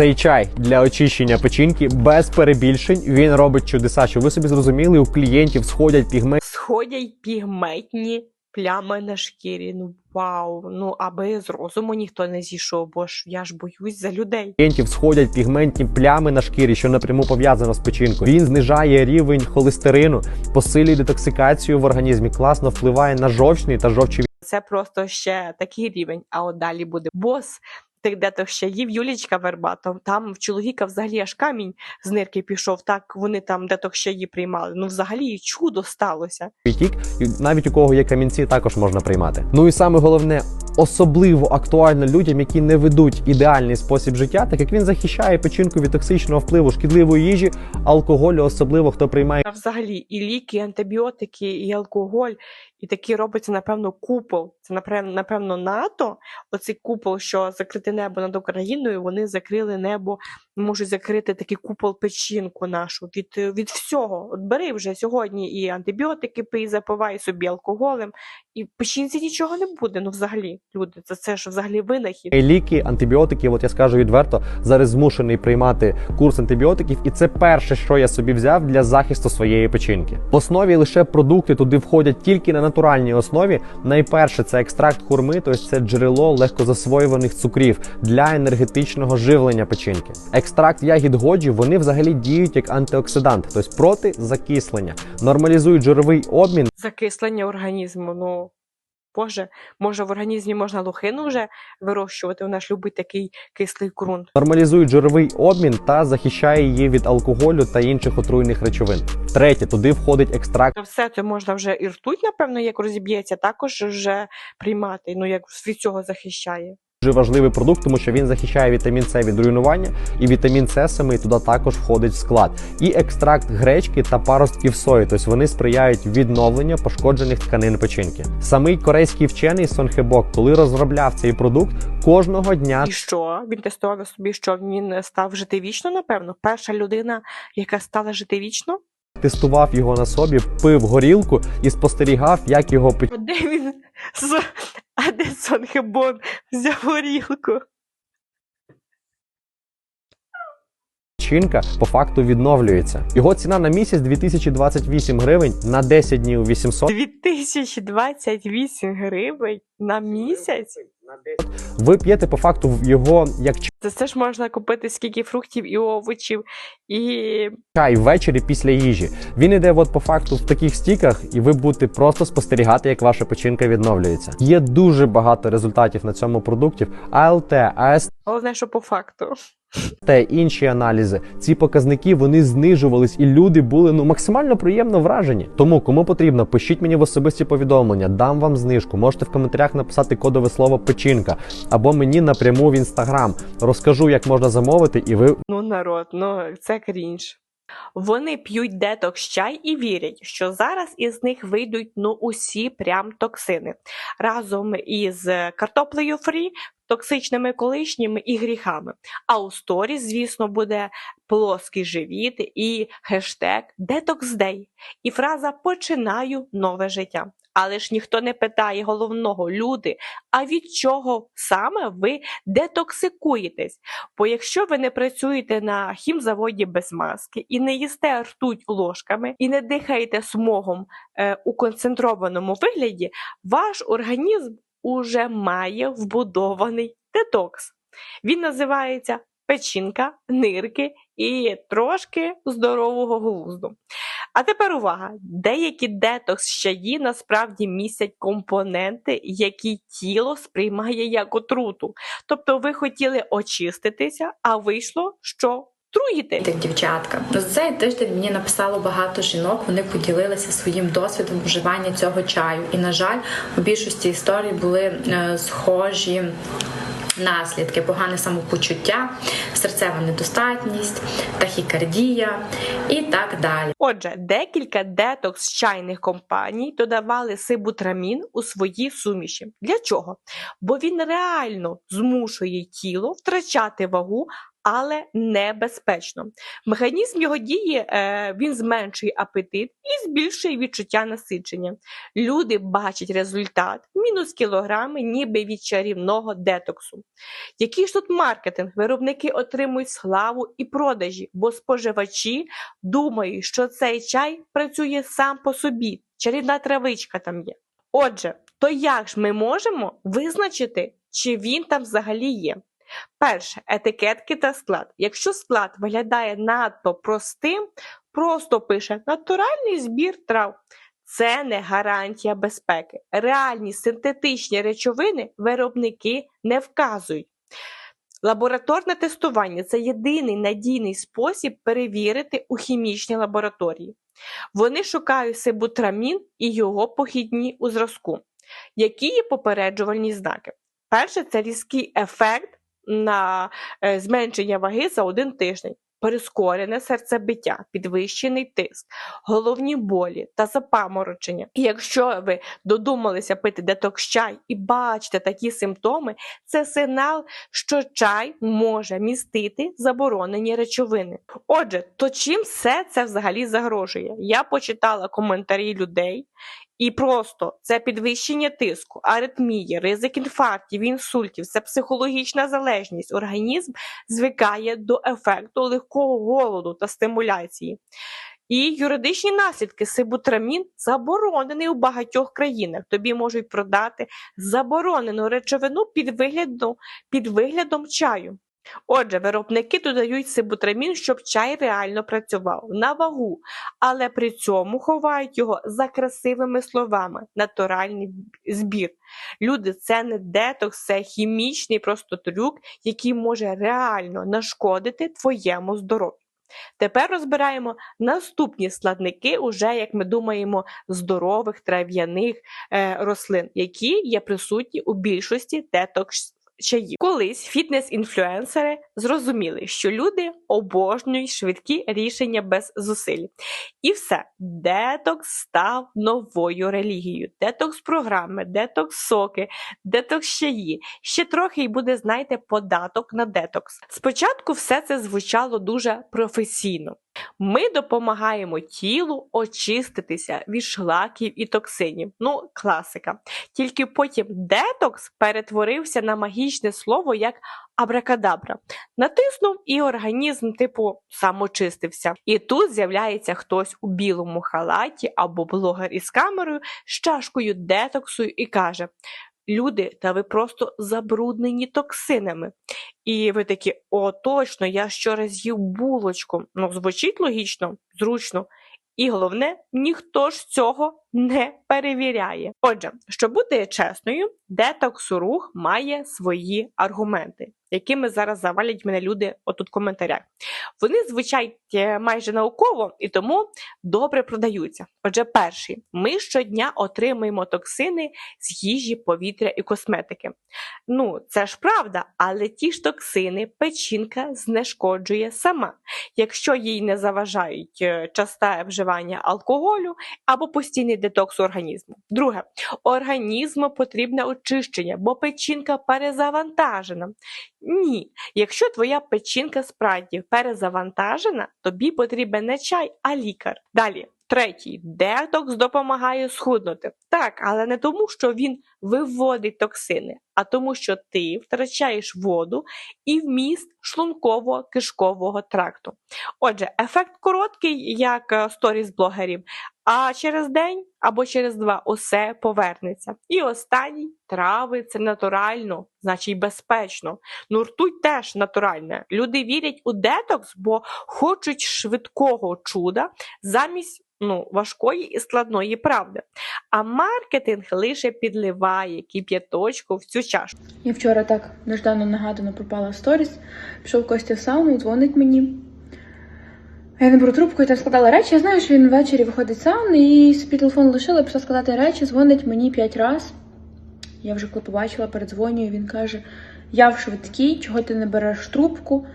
Цей чай для очищення печінки без перебільшень. Він робить чудеса. Щоб ви собі зрозуміли, у клієнтів сходять пігменти. Сходять пігментні плями на шкірі. Ну вау. Ну аби з розуму ніхто не зійшов, бо ж я ж боюсь за людей. Клієнтів сходять пігментні плями на шкірі, що напряму пов'язано з печінкою. Він знижає рівень холестерину, посилює детоксикацію в організмі, класно впливає на жовчний та жовчові Це просто ще такий рівень. А от далі буде бос. Тих де ще їв Юлічка Вербатов. Там в чоловіка взагалі аж камінь з нирки пішов. Так вони там де ще її приймали. Ну взагалі чудо сталося. тік, навіть у кого є камінці, також можна приймати. Ну і саме головне, особливо актуально людям, які не ведуть ідеальний спосіб життя, так як він захищає печінку від токсичного впливу шкідливої їжі, алкоголю, особливо хто приймає взагалі і ліки, і антибіотики, і алкоголь, і такі робиться, напевно, купол. Це напевно, НАТО. Оцей купол, що закрите небо над Україною, вони закрили небо, можуть закрити такий купол печінку нашу від, від всього. От бери вже сьогодні і антибіотики пий, запивай собі алкоголем, і в печінці нічого не буде. Ну, взагалі, люди, це, це ж взагалі винахід. ліки, антибіотики. От я скажу відверто, зараз змушений приймати курс антибіотиків, і це перше, що я собі взяв для захисту своєї печінки. В основі лише продукти туди входять тільки на натуральній основі. Найперше це екстракт хурми, тобто це джерело легкозасвоюваних цукрів для енергетичного живлення печінки. Екстракт ягід годжі вони взагалі діють як антиоксидант, тобто проти закислення, нормалізують жировий обмін Закислення організму. Ну Боже, може в організмі можна лохину вже вирощувати. Вона ж любить такий кислий ґрунт. нормалізують жировий обмін та захищає її від алкоголю та інших отруйних речовин. Третє, туди входить екстракт Та все це можна вже і ртуть, напевно, як розіб'ється, також вже приймати. Ну як від цього захищає. Дуже важливий продукт, тому що він захищає вітамін С від руйнування, і вітамін С самий туди також входить в склад. І екстракт гречки та паростків сої, тобто вони сприяють відновленню пошкоджених тканин печінки. Самий корейський вчений Сон Хебок, коли розробляв цей продукт, кожного дня І що? Він тестував на собі, що він став жити вічно, напевно. Перша людина, яка стала жити вічно. тестував його на собі, пив горілку і спостерігав, як його де він з а де Сонгебон взяв горілку? Чинка по факту відновлюється. Його ціна на місяць 2028 гривень на 10 днів 800 2028 гривень на місяць. Ви п'єте по факту його як Це це ж можна купити скільки фруктів і овочів, і чай ввечері після їжі. Він іде от по факту в таких стіках, і ви будете просто спостерігати, як ваша печінка відновлюється. Є дуже багато результатів на цьому продуктів. АЛТ, АСТ, головне, що по факту. Інші аналізи. Ці показники вони знижувались, і люди були ну максимально приємно вражені. Тому кому потрібно, пишіть мені в особисті повідомлення, дам вам знижку. Можете в коментарях написати кодове слово печінка або мені напряму в інстаграм. Розкажу, як можна замовити, і ви Ну, народ, ну це крінж. Вони п'ють детокс чай і вірять, що зараз із них вийдуть ну усі прям токсини разом із картоплею фрі, токсичними колишніми і гріхами. А у сторі, звісно, буде плоский живіт і хештег Day. І фраза Починаю нове життя. Але ж ніхто не питає головного люди, а від чого саме ви детоксикуєтесь? Бо якщо ви не працюєте на хімзаводі без маски і не їсте ртуть ложками, і не дихаєте смогом е, у концентрованому вигляді, ваш організм уже має вбудований детокс. Він називається печінка, нирки і трошки здорового глузду. А тепер увага! Деякі детокс чаї насправді містять компоненти, які тіло сприймає як отруту. Тобто ви хотіли очиститися, а вийшло, що труїте. Тих дівчатка за цей тиждень мені написало багато жінок. Вони поділилися своїм досвідом вживання цього чаю. І на жаль, у більшості історій були е, схожі. Наслідки погане самопочуття, серцева недостатність, тахікардія і так далі. Отже, декілька детокс чайних компаній додавали сибутрамін у свої суміші. Для чого? Бо він реально змушує тіло втрачати вагу, але небезпечно. Механізм його дії е, він зменшує апетит і збільшує відчуття насичення. Люди бачать результат мінус кілограми, ніби від чарівного детоксу. Який ж тут маркетинг? Виробники отримують славу і продажі, бо споживачі думають, що цей чай працює сам по собі, чарівна травичка там є. Отже, то як ж ми можемо визначити, чи він там взагалі є? Перше, етикетки та склад. Якщо склад виглядає надто простим, просто пише натуральний збір трав. Це не гарантія безпеки. Реальні синтетичні речовини виробники не вказують. Лабораторне тестування це єдиний надійний спосіб перевірити у хімічній лабораторії. Вони шукають сибутрамін і його похідні у зразку. Які є попереджувальні знаки? Перше, це різкий ефект на е, зменшення ваги за один тиждень, прискорене серцебиття, підвищений тиск, головні болі та запаморочення. І якщо ви додумалися пити детокс-чай і бачите такі симптоми, це сигнал, що чай може містити заборонені речовини. Отже, то чим все це взагалі загрожує? Я почитала коментарі людей. І просто це підвищення тиску, аритмії, ризик інфарктів, інсультів, це психологічна залежність. Організм звикає до ефекту легкого голоду та стимуляції. І юридичні наслідки сибутрамін заборонений у багатьох країнах. Тобі можуть продати заборонену речовину під виглядом, під виглядом чаю. Отже, виробники додають сибутрамін, щоб чай реально працював на вагу, але при цьому ховають його за красивими словами натуральний збір. Люди, це не детокс, це хімічний просто трюк, який може реально нашкодити твоєму здоров'ю. Тепер розбираємо наступні складники, уже, як ми думаємо, здорових трав'яних е, рослин, які є присутні у більшості детокс чаїв. Колись фітнес-інфлюенсери зрозуміли, що люди обожнюють швидкі рішення без зусиль. І все, детокс став новою релігією. Детокс-програми, детокс-соки, детокс-чаї. Ще трохи і буде, знаєте, податок на детокс. Спочатку все це звучало дуже професійно. Ми допомагаємо тілу очиститися від шлаків і токсинів. Ну, класика. Тільки потім детокс перетворився на магічне слово як абракадабра. Натиснув і організм, типу, самочистився. І тут з'являється хтось у білому халаті або блогер із камерою з чашкою детоксу і каже: Люди, та ви просто забруднені токсинами. І ви такі, о, точно, я щораз їв булочку. Ну, звучить логічно, зручно. І головне, ніхто ж цього не перевіряє. Отже, щоб бути чесною, детокс-рух має свої аргументи, якими зараз завалять мене люди отут в коментарях. Вони звучать е, майже науково і тому добре продаються. Отже, перший, ми щодня отримуємо токсини з їжі, повітря і косметики. Ну, це ж правда, але ті ж токсини печінка знешкоджує сама, якщо їй не заважають е, часте вживання алкоголю або постійний детокс організму. Друге, організму потрібне очищення, бо печінка перезавантажена. Ні, якщо твоя печінка справді перезавантажена, тобі потрібен не чай, а лікар. Далі. Третій детокс допомагає схуднути. Так, але не тому, що він виводить токсини, а тому, що ти втрачаєш воду і вміст шлунково-кишкового тракту. Отже, ефект короткий, як е, сторіс блогерів, а через день або через два усе повернеться. І останній трави це натурально, значить безпечно. Ну, ртуть теж натуральне. Люди вірять у детокс, бо хочуть швидкого чуда замість ну, важкої і складної правди. А маркетинг лише підливає кип'яточку в цю чашку. Я вчора так неждано нагадано пропала в сторіс. Пішов Костя в сауну, дзвонить мені. Я не беру трубку і там складала речі. Я знаю, що він ввечері виходить сауни і собі телефон лишила, пішла складати речі, дзвонить мені п'ять раз. Я вже коли побачила, передзвонюю, він каже: Я в швидкій, чого ти не береш трубку?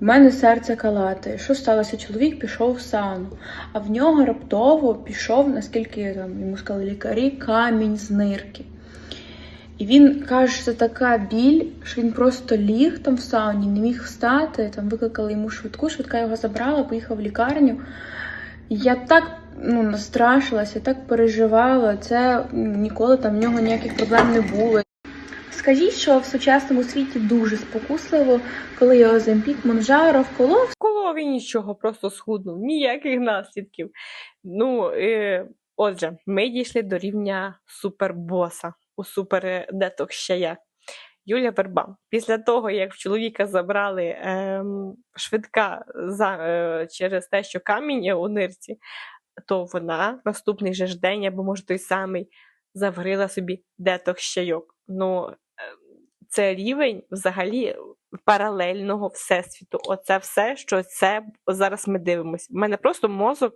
В мене серце калатає. Що сталося? Чоловік пішов в сауну, а в нього раптово пішов, наскільки там йому сказали лікарі, камінь з нирки. І він каже, що це така біль, що він просто ліг там в сауні, не міг встати. Там викликали йому швидку, швидка його забрала, поїхав в лікарню. Я так ну, настрашилася, так переживала. Це ніколи там в нього ніяких проблем не було. Скажіть, що в сучасному світі дуже спокусливо, коли його Земпік Монжаро вколов Колов і нічого, просто схуднув, ніяких наслідків. Ну, е, отже, ми дійшли до рівня супербоса у супердеток ще є. Юля Верба. Після того, як в чоловіка забрали ем, швидка за, е, через те, що камінь є у нирці, то вона наступний же ж день, або може той самий, заварила собі деток щайок. Ну, е, це рівень взагалі паралельного всесвіту. Оце все, що це зараз ми дивимося. У мене просто мозок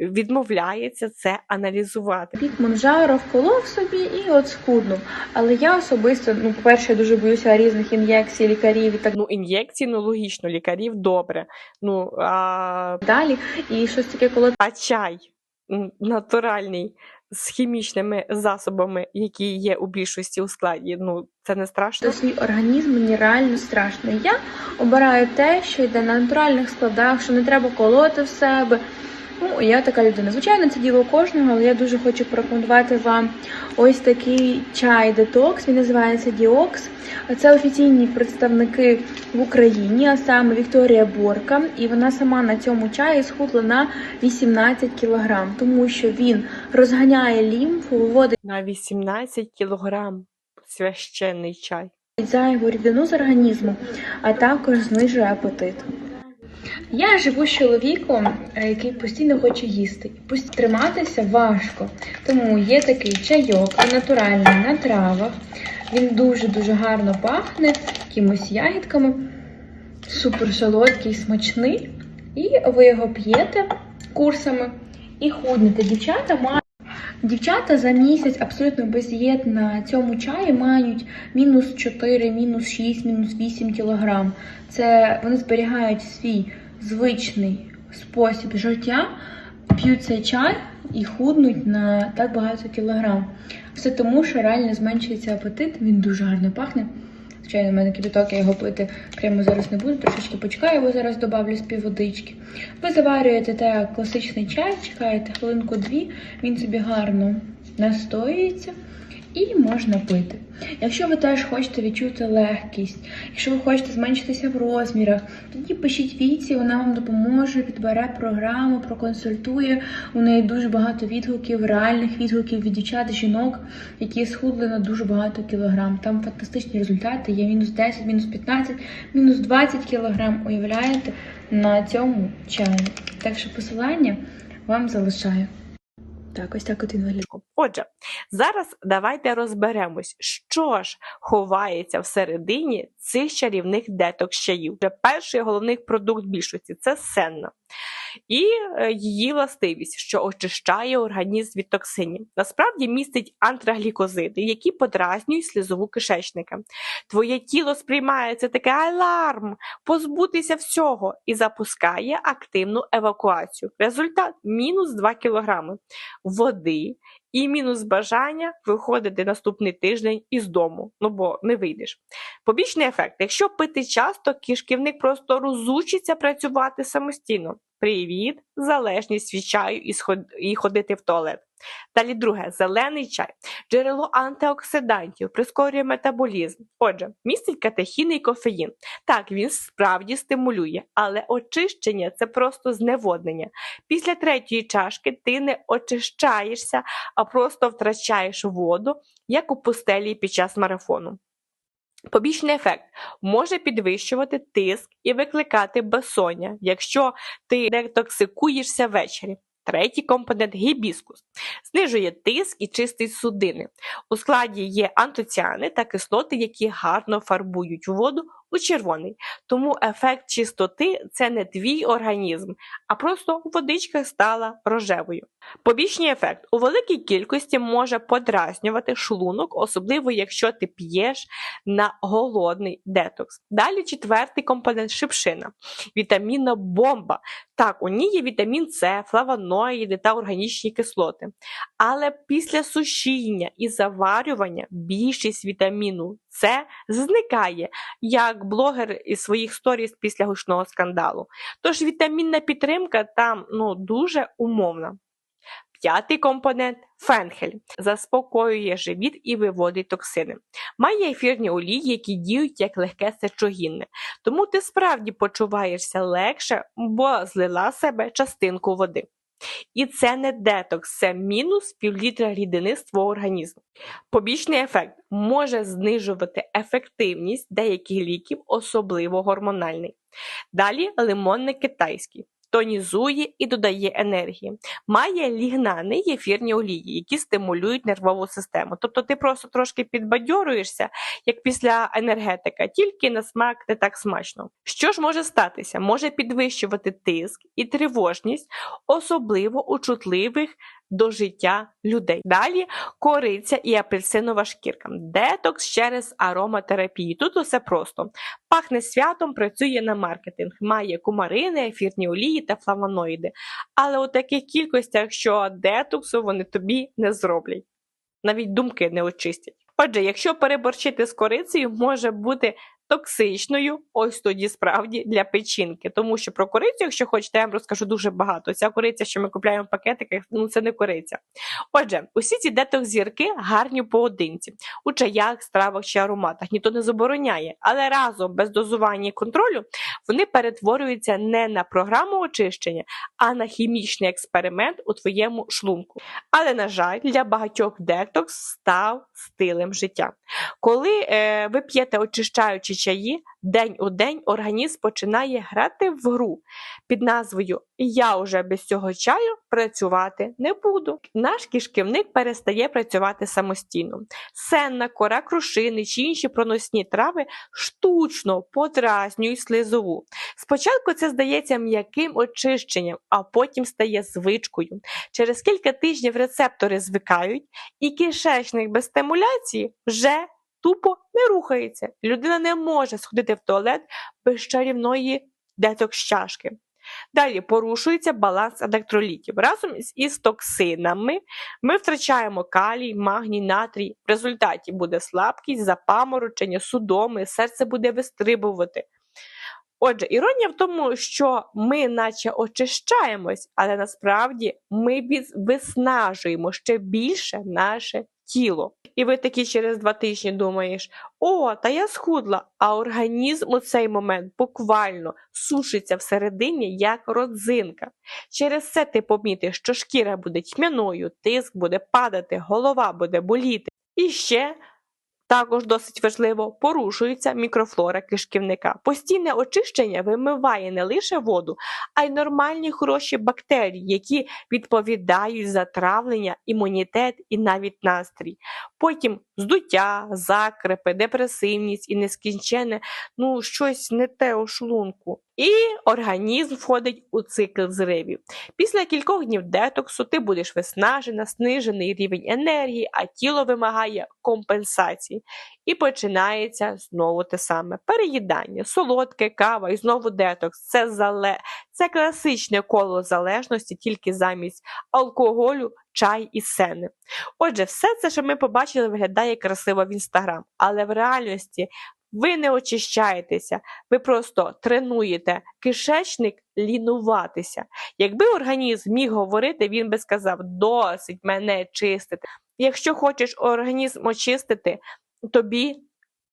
відмовляється це аналізувати. Пік Монжаро вколов собі і от схуднув. Але я особисто, ну, по-перше, я дуже боюся різних ін'єкцій, лікарів і так Ну, ін'єкції, ну логічно, лікарів добре. Ну а, далі. І щось таке, коли а чай натуральний з хімічними засобами, які є у більшості у складі, ну це не страшно. свій організм мені реально страшно. Я обираю те, що йде на натуральних складах, що не треба колоти в себе. Ну, я така людина. Звичайно, це діло кожного, але я дуже хочу порекомендувати вам ось такий чай детокс. Він називається Діокс. Це офіційні представники в Україні, а саме Вікторія Борка. І вона сама на цьому чаї схудла на 18 кг, тому що він розганяє лімфу, виводить На 18 кілограм священний чай. зайву рідину з організму, а також знижує апетит. Я живу з чоловіком, е, який постійно хоче їсти. Пусть триматися важко. Тому є такий чайок, натуральний на травах. Він дуже-дуже гарно пахне якимось ягідками. Супер солодкий, смачний. І ви його п'єте курсами і худнете. Дівчата мають. Дівчата за місяць абсолютно без дієт на цьому чаї мають мінус 4, мінус 6, мінус 8 кілограм. Це вони зберігають свій звичний спосіб життя, п'ють цей чай і худнуть на так багато кілограм. Все тому, що реально зменшується апетит, він дуже гарно пахне. Звичайно, в мене кипяток, я його пити прямо зараз не буду, трошечки почекаю, бо зараз добавлю з півводички. Ви заварюєте так класичний чай, чекаєте хвилинку-дві, він собі гарно настоюється і можна пити. Якщо ви теж хочете відчути легкість, якщо ви хочете зменшитися в розмірах, тоді пишіть віці, вона вам допоможе, підбере програму, проконсультує. У неї дуже багато відгуків, реальних відгуків від дівчат, жінок, які схудли на дуже багато кілограм. Там фантастичні результати. Є мінус 10, мінус 15, мінус 20 кілограм. Уявляєте на цьому чаї. Так що посилання вам залишаю. Так, ось так от він виглядає. Отже, зараз давайте розберемось, що ж ховається всередині цих чарівних деток чаїв. Перший головний продукт більшості це сенна. І е, її властивість, що очищає організм від токсинів. Насправді містить антраглікозиди, які подразнюють слізову кишечника. Твоє тіло сприймає це таке аларм, позбутися всього і запускає активну евакуацію. Результат мінус 2 кілограми води і мінус бажання виходити наступний тиждень із дому, ну бо не вийдеш. Побічний ефект: якщо пити часто, кишківник просто розучиться працювати самостійно. Привіт, залежність від чаю і ходити в туалет. Далі друге, зелений чай, джерело антиоксидантів, прискорює метаболізм. Отже, містить катехін і кофеїн. Так, він справді стимулює, але очищення це просто зневоднення. Після третьої чашки ти не очищаєшся, а просто втрачаєш воду, як у пустелі під час марафону. Побічний ефект може підвищувати тиск і викликати безсоння, якщо ти детоксикуєшся ввечері. Третій компонент гібіскус знижує тиск і чистить судини. У складі є антоціани та кислоти, які гарно фарбують воду у червоний. Тому ефект чистоти це не твій організм, а просто водичка стала рожевою. Побічний ефект у великій кількості може подразнювати шлунок, особливо якщо ти п'єш на голодний детокс. Далі четвертий компонент шипшина, вітамінна бомба. Так, у ній є вітамін С, флавоноїди та органічні кислоти. Але після сушіння і заварювання більшість вітаміну С зникає, як блогер із своїх сторіс після гучного скандалу. Тож вітамінна підтримка там ну, дуже умовна. П'ятий компонент фенхель заспокоює живіт і виводить токсини. Має ефірні олії, які діють як легке сечогінне. Тому ти справді почуваєшся легше, бо злила себе частинку води. І це не детокс, це мінус півлітра рідини з твого організму. Побічний ефект може знижувати ефективність деяких ліків, особливо гормональний. Далі лимонне китайський. Тонізує і додає енергії. Має лігнани й ефірні олії, які стимулюють нервову систему. Тобто ти просто трошки підбадьорюєшся, як після енергетика, тільки на смак не так смачно. Що ж може статися? Може підвищувати тиск і тривожність, особливо у чутливих до життя людей. Далі кориця і апельсинова шкірка. Детокс через ароматерапію. Тут усе просто. Пахне святом, працює на маркетинг, має кумарини, ефірні олії та флавоноїди. Але у таких кількостях, що детоксу вони тобі не зроблять. Навіть думки не очистять. Отже, якщо переборщити з корицею, може бути токсичною, ось тоді справді для печінки. Тому що про корицю, якщо хочете, я вам розкажу дуже багато. Ця кориця, що ми купуємо в пакетиках, ну це не кориця. Отже, усі ці детокс-зірки гарні поодинці, у чаях, стравах чи ароматах. Ніхто не забороняє, але разом без дозування і контролю вони перетворюються не на програму очищення, а на хімічний експеримент у твоєму шлунку. Але, на жаль, для багатьох детокс став стилем життя. Коли е, ви п'єте очищаючі чаї, день у день організм починає грати в гру під назвою Я уже без цього чаю працювати не буду. Наш кишківник перестає працювати самостійно. Сенна, кора крушини чи інші проносні трави штучно подразнюють слизову. Спочатку це здається м'яким очищенням, а потім стає звичкою. Через кілька тижнів рецептори звикають, і кишечник без стимуляції вже тупо не рухається. Людина не може сходити в туалет без чарівної детокс-чашки. Далі порушується баланс електролітів. Разом із токсинами ми втрачаємо калій, магній, натрій. В результаті буде слабкість, запаморочення, судоми, серце буде вистрибувати. Отже, іронія в тому, що ми наче очищаємось, але насправді ми виснажуємо ще більше наше тіло. І ви такі через два тижні думаєш: о, та я схудла, а організм у цей момент буквально сушиться всередині як родзинка. Через це ти помітиш, що шкіра буде тьмяною, тиск буде падати, голова буде боліти. І ще також досить важливо порушується мікрофлора кишківника. Постійне очищення вимиває не лише воду, а й нормальні хороші бактерії, які відповідають за травлення, імунітет і навіть настрій. Потім здуття, закрепи, депресивність і нескінчене, ну щось не те у шлунку. І організм входить у цикл зривів. Після кількох днів детоксу ти будеш виснажена, знижений рівень енергії, а тіло вимагає компенсації. І починається знову те саме: переїдання, солодке, кава і знову детокс. Це зале... це класичне коло залежності, тільки замість алкоголю, чай і сени. Отже, все це, що ми побачили, виглядає красиво в інстаграм, але в реальності. Ви не очищаєтеся, ви просто тренуєте кишечник лінуватися. Якби організм міг говорити, він би сказав: досить мене чистити. Якщо хочеш організм очистити, тобі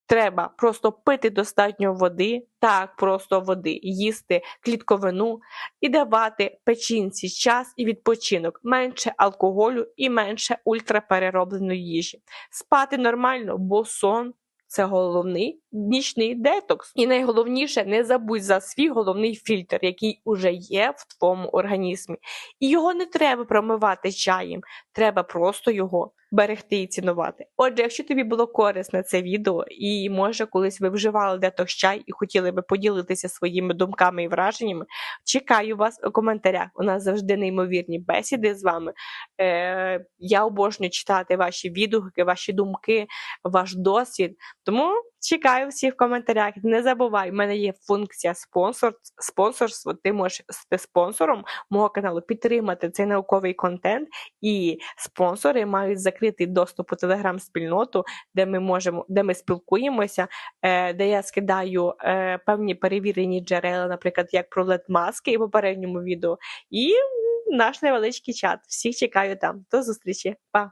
треба просто пити достатньо води, так, просто води, їсти клітковину і давати печінці час і відпочинок, менше алкоголю і менше ультрапереробленої їжі. Спати нормально, бо сон. Це головний нічний детокс. І найголовніше, не забудь за свій головний фільтр, який уже є в твоєму організмі. І його не треба промивати чаєм, треба просто його берегти і цінувати. Отже, якщо тобі було корисне це відео, і може колись ви вживали детокс чай і хотіли би поділитися своїми думками і враженнями, чекаю вас у коментарях. У нас завжди неймовірні бесіди з вами. Е, я обожнюю читати ваші відгуки, ваші думки, ваш досвід. Тому чекаю всіх в коментарях. Не забувай, в мене є функція спонсор, спонсорство. Ти можеш стати спонсором мого каналу, підтримати цей науковий контент, і спонсори мають закритий доступ у телеграм-спільноту, де ми можемо, де ми спілкуємося, е, де я скидаю е, певні перевірені джерела, наприклад, як про ледмаски і попередньому відео, і наш невеличкий чат. Всіх чекаю там. До зустрічі, па!